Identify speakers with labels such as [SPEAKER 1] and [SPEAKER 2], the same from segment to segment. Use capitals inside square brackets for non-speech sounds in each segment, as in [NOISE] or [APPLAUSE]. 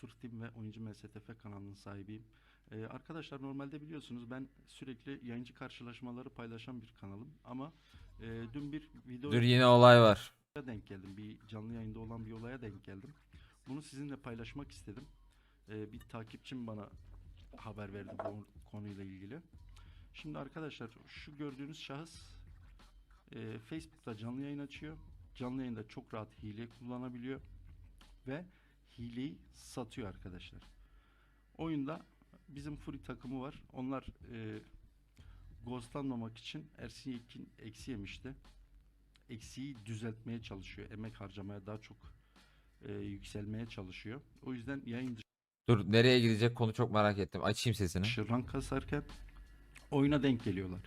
[SPEAKER 1] Surf Team ve Oyuncu MSTF kanalının sahibiyim. Ee, arkadaşlar normalde biliyorsunuz ben sürekli yayıncı karşılaşmaları paylaşan bir kanalım ama e, dün bir video
[SPEAKER 2] Dur yine olay var.
[SPEAKER 1] denk geldim. Bir canlı yayında olan bir olaya denk geldim. Bunu sizinle paylaşmak istedim. Ee, bir takipçim bana haber verdi bu konuyla ilgili. Şimdi arkadaşlar şu gördüğünüz şahıs e, Facebook'ta canlı yayın açıyor. Canlı yayında çok rahat hile kullanabiliyor ve hileyi satıyor arkadaşlar. Oyunda bizim Fury takımı var. Onlar e, ghostlanmamak için Ersin Yekin eksi yemişti eksiği düzeltmeye çalışıyor. Emek harcamaya daha çok e, yükselmeye çalışıyor. O yüzden yayın
[SPEAKER 2] Dur nereye gidecek konu çok merak ettim. Açayım sesini.
[SPEAKER 1] dışı rank kasarken oyuna denk geliyorlar.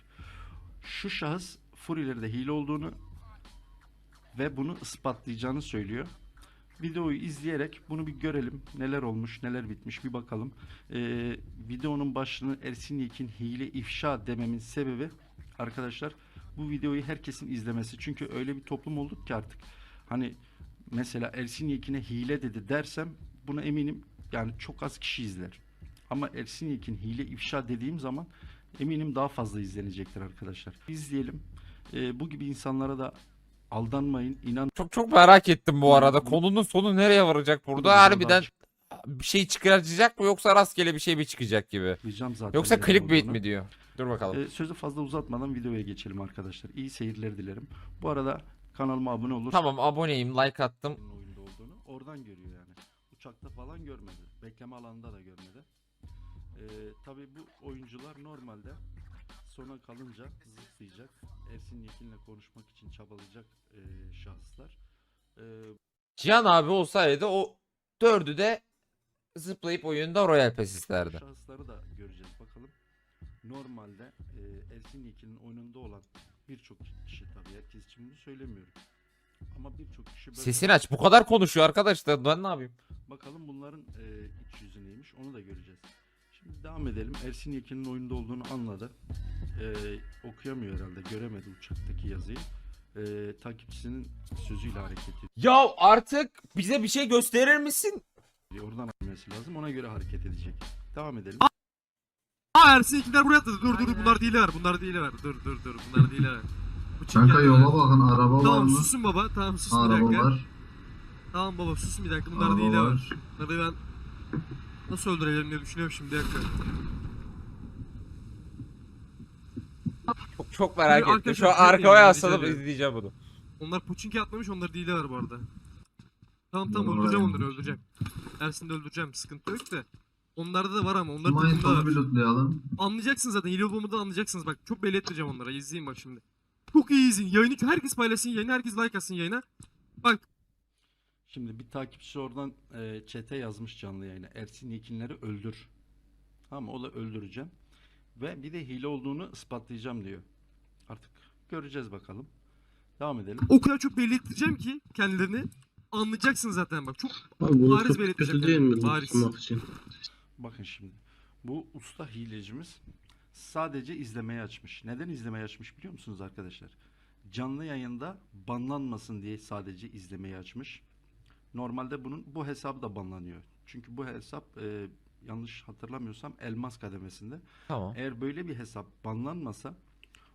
[SPEAKER 1] Şu şahıs Fury'lerde hile olduğunu ve bunu ispatlayacağını söylüyor. Videoyu izleyerek bunu bir görelim. Neler olmuş, neler bitmiş bir bakalım. Ee, videonun başlığını Ersin Yekin hile ifşa dememin sebebi arkadaşlar bu videoyu herkesin izlemesi. Çünkü öyle bir toplum olduk ki artık. Hani mesela Ersin Yekin'e hile dedi dersem buna eminim yani çok az kişi izler. Ama Ersin Yekin hile ifşa dediğim zaman eminim daha fazla izlenecektir arkadaşlar. İzleyelim. Ee, bu gibi insanlara da aldanmayın. İnan
[SPEAKER 2] Çok çok merak ettim bu arada. Konunun sonu nereye varacak burada? Harbiden bir şey çıkaracak mı yoksa rastgele bir şey mi çıkacak gibi?
[SPEAKER 1] açıklayacağım zaten.
[SPEAKER 2] Yoksa
[SPEAKER 1] neden
[SPEAKER 2] clickbait
[SPEAKER 1] olduğunu.
[SPEAKER 2] mi diyor? Dur bakalım.
[SPEAKER 1] Ee, sözü fazla uzatmadan videoya geçelim arkadaşlar. İyi seyirler dilerim. Bu arada kanalıma abone olur.
[SPEAKER 2] Tamam aboneyim, like attım.
[SPEAKER 1] oyunda olduğunu oradan görüyor yani. Uçakta falan görmedi. Bekleme alanında da görmedi. Ee, tabii bu oyuncular normalde sona kalınca zıplayacak. Ersin Yekin'le konuşmak için çabalayacak e, şahıslar. Ee,
[SPEAKER 2] Cihan abi olsaydı o dördü de zıplayıp oyunda Royal Pass isterdi.
[SPEAKER 1] şahısları da göreceğiz bakalım. Normalde e, Ersin Yekin'in oyununda olan birçok kişi tabii herkes için bunu söylemiyorum. Ama birçok kişi böyle
[SPEAKER 2] Sesini aç. Bu kadar konuşuyor arkadaşlar. Ben ne yapayım?
[SPEAKER 1] Bakalım bunların e, iç yüzü neymiş onu da göreceğiz. Şimdi devam edelim. Ersin Yekin'in oyunda olduğunu anladı. E, okuyamıyor herhalde. Göremedi uçaktaki yazıyı. E, takipçisinin sözüyle hareket
[SPEAKER 2] Ya artık bize bir şey gösterir misin?
[SPEAKER 1] ediyor. Oradan alması lazım. Ona göre hareket edecek. Devam edelim.
[SPEAKER 3] Aa Ersin ikiler buraya atladı. Dur dur dur bunlar değil var. Bunlar değil var. Dur dur dur bunlar değil var. Bu çirkin
[SPEAKER 4] Kanka yola bakın araba var
[SPEAKER 3] Tamam
[SPEAKER 4] mı?
[SPEAKER 3] susun baba. Tamam sus bir
[SPEAKER 4] Araba
[SPEAKER 3] dakika.
[SPEAKER 4] var.
[SPEAKER 3] Tamam baba susun bir dakika. Bunlar
[SPEAKER 4] Araba
[SPEAKER 3] değil var.
[SPEAKER 4] var.
[SPEAKER 3] Bunları ben nasıl öldürelim diye düşünüyorum şimdi. Bir dakika.
[SPEAKER 2] Çok, çok merak
[SPEAKER 3] Arkadaşlar,
[SPEAKER 2] ettim. Şu an
[SPEAKER 3] şey
[SPEAKER 2] arkaya
[SPEAKER 3] rica
[SPEAKER 2] yaslanıp izleyeceğim bunu.
[SPEAKER 3] Onlar poçinki atlamış. Onlar değil var bu arada. Tamam tamam
[SPEAKER 4] Bunlar
[SPEAKER 3] öldüreceğim
[SPEAKER 4] varmış.
[SPEAKER 3] onları öldüreceğim. Ersin'i de öldüreceğim. Sıkıntı yok da. Onlarda da var ama
[SPEAKER 4] sonu bir
[SPEAKER 3] var.
[SPEAKER 4] lootlayalım.
[SPEAKER 3] Anlayacaksınız zaten. Hile olduğumu da anlayacaksınız. Bak çok belli etmeyeceğim onlara. İzleyin bak şimdi. Çok iyi izleyin. Yayını herkes paylaşsın yayını. Herkes like atsın yayına. Bak
[SPEAKER 1] Şimdi bir takipçi oradan e, chat'e yazmış canlı yayına. Ersin Yekinleri öldür. Ama o da öldüreceğim. Ve bir de hile olduğunu ispatlayacağım diyor. Artık göreceğiz bakalım. Devam edelim.
[SPEAKER 3] o kadar çok belli ettireceğim ki kendilerini. Anlayacaksın zaten bak. Çok
[SPEAKER 5] Abi
[SPEAKER 3] Bariz yani,
[SPEAKER 5] mi
[SPEAKER 3] bariz.
[SPEAKER 5] için?
[SPEAKER 1] Bakın şimdi. Bu usta hilecimiz sadece izlemeye açmış. Neden izlemeye açmış biliyor musunuz arkadaşlar? Canlı yayında banlanmasın diye sadece izlemeyi açmış. Normalde bunun bu hesabı da banlanıyor. Çünkü bu hesap e, yanlış hatırlamıyorsam elmas kademesinde.
[SPEAKER 2] Tamam.
[SPEAKER 1] Eğer böyle bir hesap banlanmasa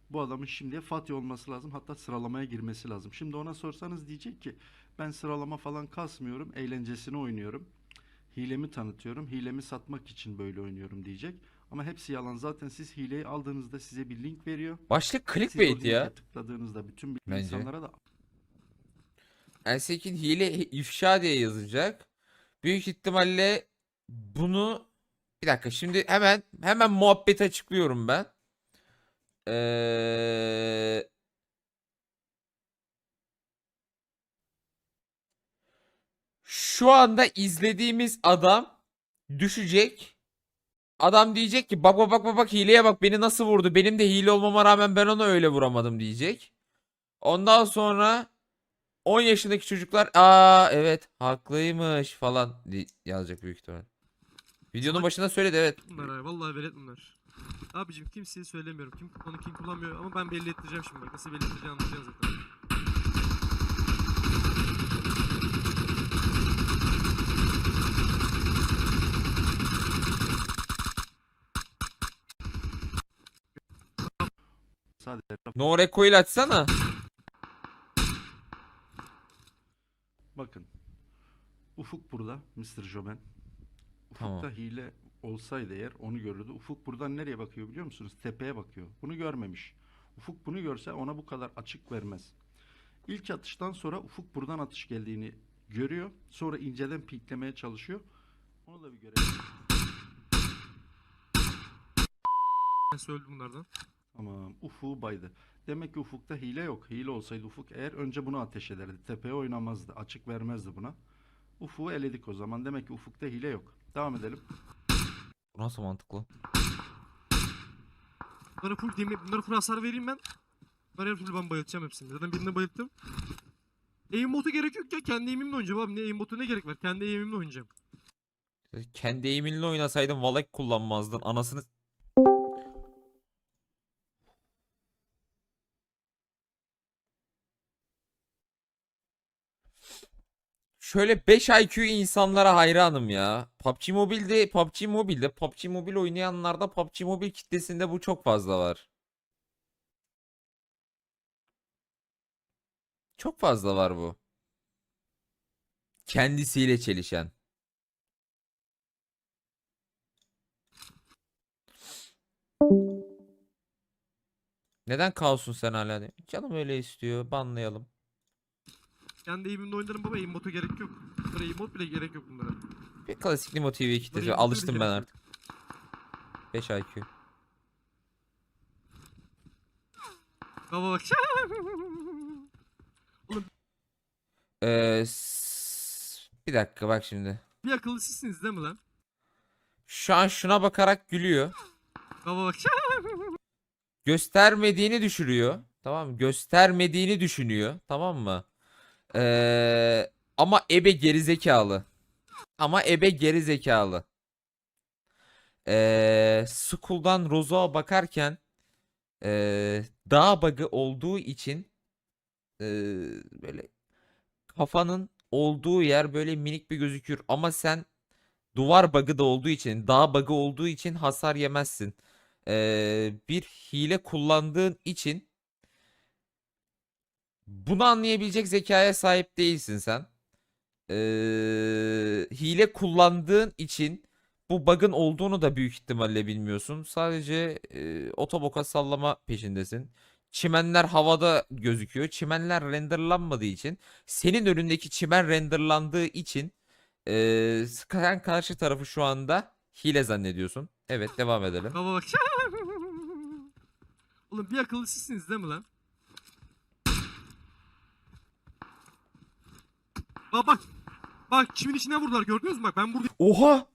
[SPEAKER 1] bu adamın şimdiye Fatih olması lazım. Hatta sıralamaya girmesi lazım. Şimdi ona sorsanız diyecek ki ben sıralama falan kasmıyorum. Eğlencesini oynuyorum. Hilemi tanıtıyorum. Hilemi satmak için böyle oynuyorum diyecek. Ama hepsi yalan. Zaten siz hileyi aldığınızda size bir link veriyor.
[SPEAKER 2] Başlık
[SPEAKER 1] Siz o
[SPEAKER 2] clickbait
[SPEAKER 1] linke
[SPEAKER 2] ya.
[SPEAKER 1] tıkladığınızda bütün
[SPEAKER 2] Bence.
[SPEAKER 1] insanlara da
[SPEAKER 2] Ersekin hile ifşa diye yazacak. Büyük ihtimalle bunu bir dakika şimdi hemen hemen muhabbet açıklıyorum ben. Ee... Şu anda izlediğimiz adam düşecek. Adam diyecek ki bak bak bak bak hileye bak beni nasıl vurdu. Benim de hile olmama rağmen ben onu öyle vuramadım diyecek. Ondan sonra 10 yaşındaki çocuklar aa evet haklıymış falan yazacak büyük ihtimal. Videonun başında söyledi evet.
[SPEAKER 3] Bunlar abi vallahi velet bunlar. Abicim kimseye söylemiyorum. Kim onu kim kullanmıyor ama ben belli ettireceğim şimdi. Bak nasıl belli ettireceğim anlatacağım zaten.
[SPEAKER 2] No recoil açsana.
[SPEAKER 1] Mr. Joben. Ufukta
[SPEAKER 2] Tamam.
[SPEAKER 1] hile olsaydı eğer onu görürdü. Ufuk buradan nereye bakıyor biliyor musunuz? Tepeye bakıyor. Bunu görmemiş. Ufuk bunu görse ona bu kadar açık vermez. İlk atıştan sonra Ufuk buradan atış geldiğini görüyor. Sonra inceden piklemeye çalışıyor. Onu da bir görelim.
[SPEAKER 3] Ben söyledim bunlardan.
[SPEAKER 1] Tamam. Ufuk'u baydı. Demek ki Ufuk'ta hile yok. Hile olsaydı Ufuk eğer önce bunu ateş ederdi. Tepeye oynamazdı. Açık vermezdi buna. Ufuk'u eledik o zaman. Demek ki Ufuk'ta hile yok. Devam edelim.
[SPEAKER 2] Bu nasıl mantıklı?
[SPEAKER 3] Bunlara full demir, bunlara full hasar vereyim ben. Her türlü ben bayıltacağım hepsini. Zaten birini bayılttım. Aimbot'a gerek yok ya. Kendi aim'imle oynayacağım abi. Ne aimbot'a ne gerek var? Kendi aim'imle oynayacağım.
[SPEAKER 2] Kendi eğiminle oynasaydın Valek kullanmazdın. Anasını... Şöyle 5 IQ insanlara hayranım ya. PUBG Mobile'de, PUBG Mobile'de, PUBG Mobile oynayanlarda PUBG Mobile kitlesinde bu çok fazla var. Çok fazla var bu. Kendisiyle çelişen. Neden kaosun sen hala? Canım öyle istiyor. Banlayalım.
[SPEAKER 3] Kendi aim'imle oynarım baba. Aimbot'a gerek yok. Bunlara aimbot bile gerek yok bunlara.
[SPEAKER 2] Bir klasik Nimo TV kitlesi.
[SPEAKER 3] Buraya
[SPEAKER 2] Alıştım ben artık. 5 IQ.
[SPEAKER 3] Baba bak. [LAUGHS]
[SPEAKER 2] Ee, s- bir dakika bak şimdi.
[SPEAKER 3] bir akıllı sizsiniz değil mi lan?
[SPEAKER 2] Şu an şuna bakarak gülüyor.
[SPEAKER 3] Baba bak. [LAUGHS]
[SPEAKER 2] Göstermediğini düşürüyor. Tamam mı? Göstermediğini düşünüyor. Tamam mı? Ee, ama ebe gerizekalı. Ama ebe gerizekalı. Ee, Skull'dan Rozo'ya bakarken ee, dağ bug'ı olduğu için ee, böyle kafanın olduğu yer böyle minik bir gözükür ama sen duvar bug'ı da olduğu için dağ bug'ı olduğu için hasar yemezsin. Ee, bir hile kullandığın için bunu anlayabilecek zekaya sahip değilsin sen. Ee, hile kullandığın için bu bug'ın olduğunu da büyük ihtimalle bilmiyorsun. Sadece e, otoboka sallama peşindesin. Çimenler havada gözüküyor. Çimenler renderlanmadığı için senin önündeki çimen renderlandığı için e, sen karşı tarafı şu anda hile zannediyorsun. Evet devam edelim.
[SPEAKER 3] Baba. [LAUGHS] Oğlum bir akıllı sizsiniz değil mi lan? Bak bak. Bak çimin içine vurdular gördünüz mü bak ben burada
[SPEAKER 2] Oha!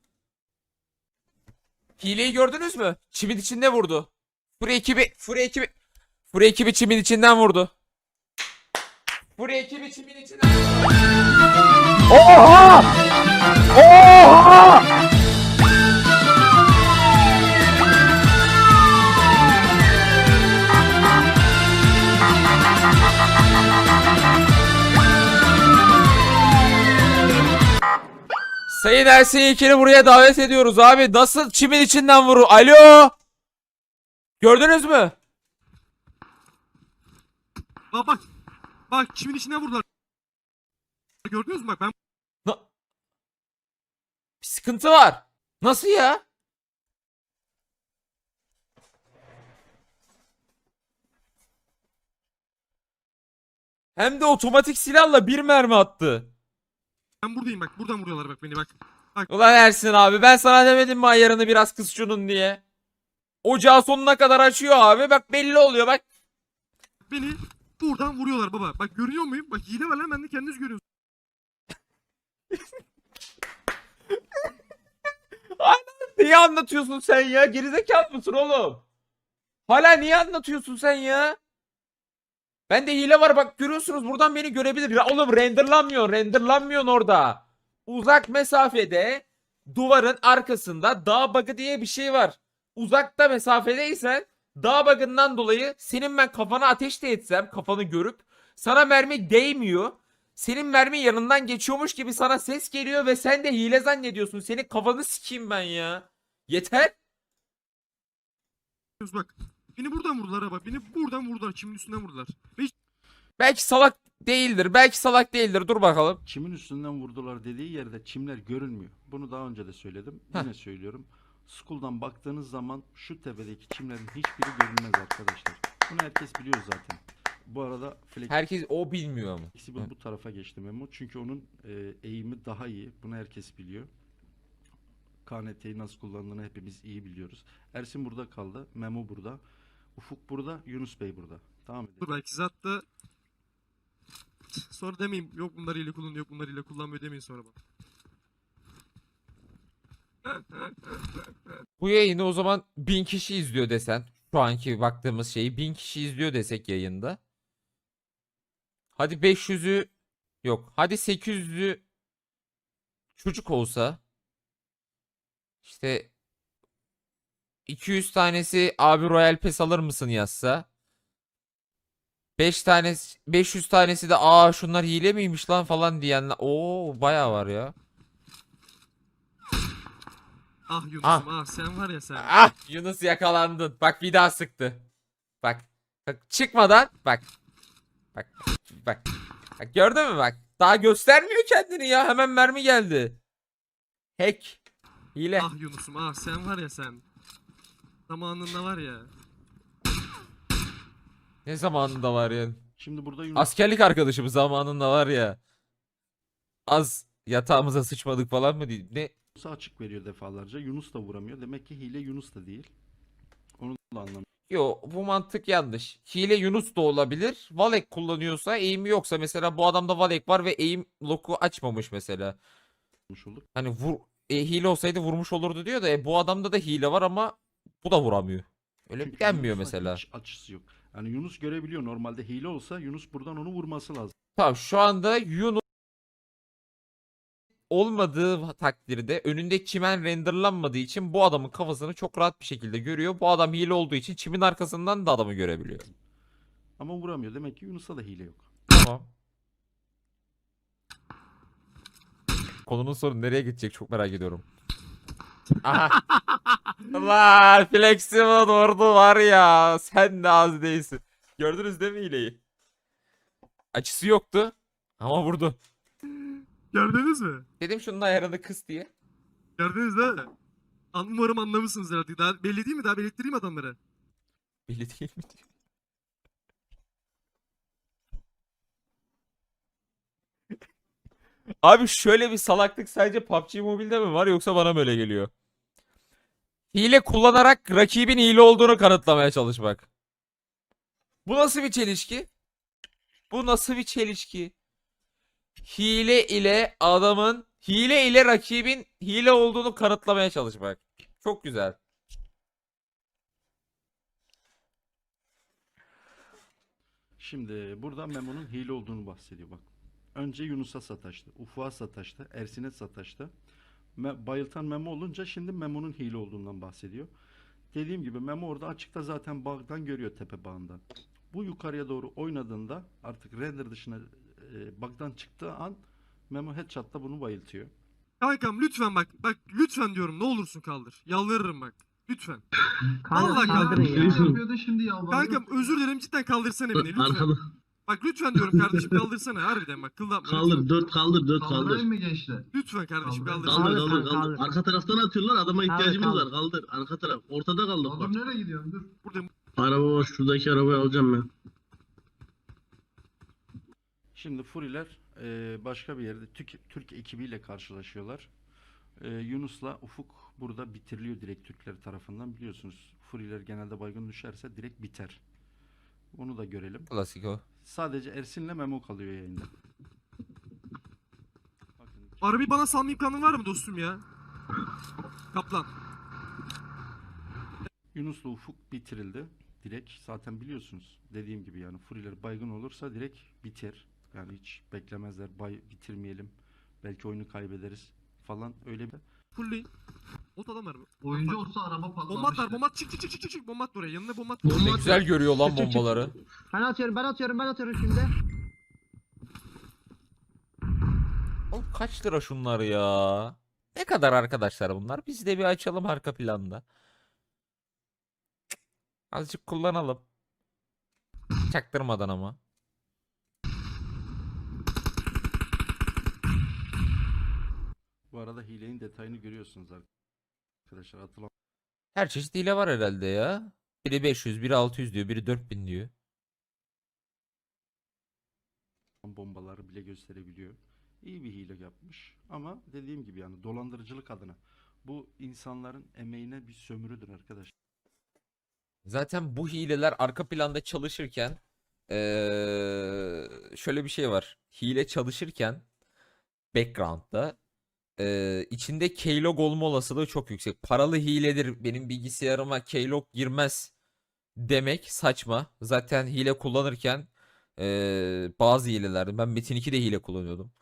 [SPEAKER 2] Hileyi gördünüz mü? Çimin içinde vurdu. Furi ekibi, Furi ekibi, Furi ekibi çimin içinden vurdu. Furi ekibi çimin içinden.
[SPEAKER 4] Oha! Oha!
[SPEAKER 2] Sayın Ersin İlkin'i buraya davet ediyoruz abi. Nasıl çimin içinden vurur? Alo! Gördünüz mü?
[SPEAKER 3] bak bak. Bak çimin içine vurdular. Gördünüz mü bak ben
[SPEAKER 2] Na- Bir sıkıntı var. Nasıl ya? Hem de otomatik silahla bir mermi attı.
[SPEAKER 3] Ben buradayım bak buradan vuruyorlar bak beni bak.
[SPEAKER 2] Ulan Ersin abi ben sana demedim mi ayarını biraz şunun diye. Ocağı sonuna kadar açıyor abi. Bak belli oluyor bak.
[SPEAKER 3] Beni buradan vuruyorlar baba. Bak görüyor muyum? Bak hile var lan ben de kendiniz görüyorsunuz.
[SPEAKER 2] Niye anlatıyorsun sen ya? Gerizekalı mısın oğlum? Hala niye anlatıyorsun sen ya? Bende hile var bak görüyorsunuz buradan beni görebilir. Ya oğlum renderlanmıyor renderlanmıyor orada. Uzak mesafede duvarın arkasında dağ bug'ı diye bir şey var. Uzakta mesafedeysen dağ bug'ından dolayı senin ben kafana ateş de etsem kafanı görüp sana mermi değmiyor. Senin mermi yanından geçiyormuş gibi sana ses geliyor ve sen de hile zannediyorsun. Senin kafanı sikeyim ben ya. Yeter.
[SPEAKER 3] Bak. Beni buradan vurdular bak. Beni buradan vurdular. Çimin üstünden vurdular. Ve hiç
[SPEAKER 2] Belki salak değildir. Belki salak değildir. Dur bakalım.
[SPEAKER 1] Çimin üstünden vurdular dediği yerde çimler görünmüyor. Bunu daha önce de söyledim.
[SPEAKER 2] Heh.
[SPEAKER 1] Yine söylüyorum. School'dan baktığınız zaman şu tepedeki çimlerin hiçbiri görünmez arkadaşlar. Bunu herkes biliyor zaten. Bu arada Flex
[SPEAKER 2] Herkes o bilmiyor ama.
[SPEAKER 1] Flexible bu tarafa geçti Memo. Çünkü onun e, eğimi daha iyi. Bunu herkes biliyor. KNT'yi nasıl kullandığını hepimiz iyi biliyoruz. Ersin burada kaldı. Memo burada. Ufuk burada. Yunus Bey burada. Tamam edelim.
[SPEAKER 3] dur belki zaten sonra demeyin yok bunlar ile kullanıyor yok bunlar ile kullanmıyor demeyin sonra bana.
[SPEAKER 2] Bu yayını o zaman bin kişi izliyor desen. Şu anki baktığımız şeyi bin kişi izliyor desek yayında. Hadi 500'ü yok. Hadi 800'ü çocuk olsa. İşte 200 tanesi abi Royal Pass alır mısın yazsa. 5 tanesi 500 tanesi de aa şunlar hile miymiş lan falan diyenler. Oo bayağı var ya.
[SPEAKER 3] Ah Yunus'um
[SPEAKER 2] Ah.
[SPEAKER 3] ah. sen var ya sen.
[SPEAKER 2] Ah Yunus yakalandın. Bak bir daha sıktı. Bak. Bak çıkmadan bak. Bak. Bak. Bak gördün mü bak. Daha göstermiyor kendini ya. Hemen mermi geldi. Hack. Hile.
[SPEAKER 3] Ah Yunus'um ah sen var ya sen. Zamanında var ya.
[SPEAKER 2] Ne zamanında var ya.
[SPEAKER 1] Şimdi burada Yunus
[SPEAKER 2] Askerlik arkadaşımız zamanında var ya. Az yatağımıza sıçmadık falan mı değil. Ne?
[SPEAKER 1] Yunus'a açık veriyor defalarca. Yunus da vuramıyor. Demek ki hile Yunus da değil. Onu da anlamıyorum.
[SPEAKER 2] Yo bu mantık yanlış. Hile Yunus da olabilir. Valek kullanıyorsa eğimi yoksa mesela bu adamda Valek var ve eğim loku açmamış mesela.
[SPEAKER 1] olduk.
[SPEAKER 2] Hani vur e, hile olsaydı vurmuş olurdu diyor da e, bu adamda da hile var ama bu da vuramıyor. Öyle
[SPEAKER 1] Çünkü Yunus'un
[SPEAKER 2] mesela.
[SPEAKER 1] Hiç açısı yok. Yani Yunus görebiliyor. Normalde hile olsa Yunus buradan onu vurması lazım.
[SPEAKER 2] Tamam şu anda Yunus olmadığı takdirde önünde çimen renderlanmadığı için bu adamın kafasını çok rahat bir şekilde görüyor. Bu adam hile olduğu için çimin arkasından da adamı görebiliyor.
[SPEAKER 1] Ama vuramıyor. Demek ki Yunus'ta da hile yok.
[SPEAKER 2] Tamam. Konunun sonu nereye gidecek çok merak ediyorum. Aha. [LAUGHS] Lan Flexible ordu var ya. Sen de az değilsin. Gördünüz değil mi hileyi? Açısı yoktu. Ama vurdu.
[SPEAKER 3] Gördünüz mü?
[SPEAKER 2] Dedim şunun ayarını kıs diye.
[SPEAKER 3] Gördünüz değil mi? An umarım anlamışsınızdır artık. Daha belli değil mi? Daha belirttireyim adamlara.
[SPEAKER 2] Belli değil mi? diyor. Abi şöyle bir salaklık sadece PUBG Mobile'de mi var yoksa bana mı öyle geliyor? Hile kullanarak rakibin hile olduğunu kanıtlamaya çalışmak. Bu nasıl bir çelişki? Bu nasıl bir çelişki? Hile ile adamın hile ile rakibin hile olduğunu kanıtlamaya çalışmak. Çok güzel.
[SPEAKER 1] Şimdi burada Memo'nun hile olduğunu bahsediyor bak. Önce Yunus'a sataştı. Ufuk'a sataştı. Ersin'e sataştı. Me- bayıltan Memo olunca şimdi Memo'nun hile olduğundan bahsediyor. Dediğim gibi Memo orada açıkta zaten bağdan görüyor tepe bağından. Bu yukarıya doğru oynadığında artık render dışına e, bug'dan çıktığı an Memo headshot'ta bunu bayıltıyor.
[SPEAKER 3] Kankam lütfen bak. Bak lütfen diyorum ne olursun kaldır. Yalvarırım bak. Lütfen.
[SPEAKER 5] Kanka
[SPEAKER 3] Vallahi
[SPEAKER 5] kaldırın ya. şimdi.
[SPEAKER 3] Kankam özür dilerim cidden kaldırsana beni lütfen.
[SPEAKER 6] Arkada
[SPEAKER 3] Bak lütfen diyorum kardeşim kaldırsana harbiden bak kıldan.
[SPEAKER 6] kaldır dört kaldır dört kaldır.
[SPEAKER 5] Kaldırayım mı gençler?
[SPEAKER 3] Lütfen kardeşim
[SPEAKER 5] Kaldır.
[SPEAKER 3] kaldırsana.
[SPEAKER 6] Kaldır
[SPEAKER 5] Kaldır,
[SPEAKER 6] kaldır
[SPEAKER 5] kaldır,
[SPEAKER 6] kaldır.
[SPEAKER 5] kaldır.
[SPEAKER 6] Arka taraftan atıyorlar adama
[SPEAKER 5] Kaldır,
[SPEAKER 6] ihtiyacımız
[SPEAKER 5] kaldır.
[SPEAKER 6] var kaldır. Arka taraf ortada kaldık bak.
[SPEAKER 5] Oğlum nereye gidiyorsun? Dur.
[SPEAKER 3] Buradayım.
[SPEAKER 6] Araba var şuradaki arabayı alacağım ben.
[SPEAKER 1] Şimdi Furiler e, başka bir yerde Türk, Türk ekibiyle karşılaşıyorlar. E, Yunus'la Ufuk burada bitiriliyor direkt Türkler tarafından. Biliyorsunuz Furiler genelde baygın düşerse direkt biter. Bunu da görelim.
[SPEAKER 2] Klasik o.
[SPEAKER 1] Sadece Ersin'le Memo kalıyor yayında.
[SPEAKER 3] Arabayı bana salma imkanın var mı dostum ya? Kaplan.
[SPEAKER 1] Yunus'la Ufuk bitirildi. Direkt zaten biliyorsunuz. Dediğim gibi yani Furiler baygın olursa direkt biter. Yani hiç beklemezler. Bay bitirmeyelim. Belki oyunu kaybederiz falan öyle bir
[SPEAKER 3] Fullleyin. Ot adam var mı?
[SPEAKER 5] Oyuncu olsa araba
[SPEAKER 3] Bombat
[SPEAKER 5] patlamıştı.
[SPEAKER 3] var bombat çık çık çık çık çık çık bombat oraya yanına bombat.
[SPEAKER 6] Bomba
[SPEAKER 2] Ne güzel görüyor lan bombaları.
[SPEAKER 7] Ben atıyorum, ben atıyorum, ben atıyorum şimdi.
[SPEAKER 2] Oğlum kaç lira şunlar ya? Ne kadar arkadaşlar bunlar? Biz de bir açalım arka planda. Azıcık kullanalım. Çaktırmadan ama.
[SPEAKER 1] Bu arada hilenin detayını görüyorsunuz arkadaşlar. Atılan
[SPEAKER 2] Her çeşit hile var herhalde ya. Biri 500, biri 600 diyor, biri 4000 diyor.
[SPEAKER 1] bombaları bile gösterebiliyor. İyi bir hile yapmış. Ama dediğim gibi yani dolandırıcılık adına. Bu insanların emeğine bir sömürüdür arkadaşlar.
[SPEAKER 2] Zaten bu hileler arka planda çalışırken eee, şöyle bir şey var. Hile çalışırken background'da eee, içinde keylog olma olasılığı çok yüksek. Paralı hiledir benim bilgisayarıma keylog girmez demek saçma. Zaten hile kullanırken eee, bazı hilelerde ben Metin 2'de hile kullanıyordum.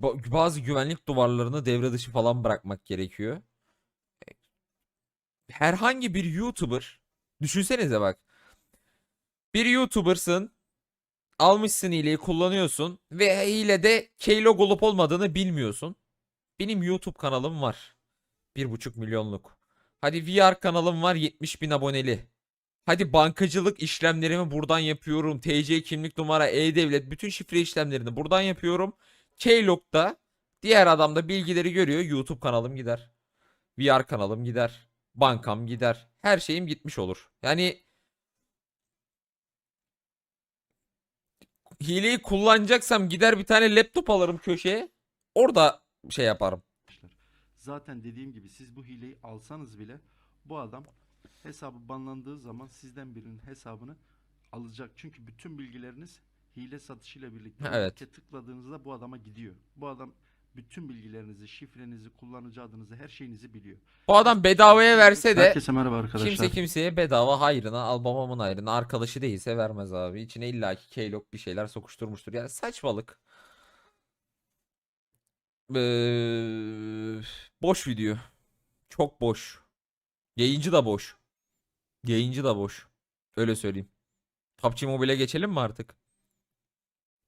[SPEAKER 2] Ba- bazı güvenlik duvarlarını devre dışı falan bırakmak gerekiyor herhangi bir YouTuber düşünsenize bak. Bir YouTuber'sın. Almışsın hileyi kullanıyorsun ve hilede keylog olup olmadığını bilmiyorsun. Benim YouTube kanalım var. 1,5 milyonluk. Hadi VR kanalım var 70 bin aboneli. Hadi bankacılık işlemlerimi buradan yapıyorum. TC kimlik numara, e-devlet bütün şifre işlemlerini buradan yapıyorum. Keylog'da diğer adam da bilgileri görüyor. YouTube kanalım gider. VR kanalım gider. Bankam gider. Her şeyim gitmiş olur. Yani hileyi kullanacaksam gider bir tane laptop alırım köşeye. Orada şey yaparım.
[SPEAKER 1] Zaten dediğim gibi siz bu hileyi alsanız bile bu adam hesabı banlandığı zaman sizden birinin hesabını alacak. Çünkü bütün bilgileriniz hile satışıyla birlikte
[SPEAKER 2] evet.
[SPEAKER 1] linke tıkladığınızda bu adama gidiyor. Bu adam bütün bilgilerinizi, şifrenizi, kullanıcı adınızı, her şeyinizi biliyor.
[SPEAKER 2] Bu adam bedavaya verse de
[SPEAKER 1] Herkese merhaba arkadaşlar.
[SPEAKER 2] kimse kimseye bedava hayrına al babamın hayrına arkadaşı değilse vermez abi. İçine illaki keylog bir şeyler sokuşturmuştur. Yani saçmalık. Ee, boş video. Çok boş. Yayıncı da boş. Yayıncı da boş. Öyle söyleyeyim. PUBG Mobile'e geçelim mi artık?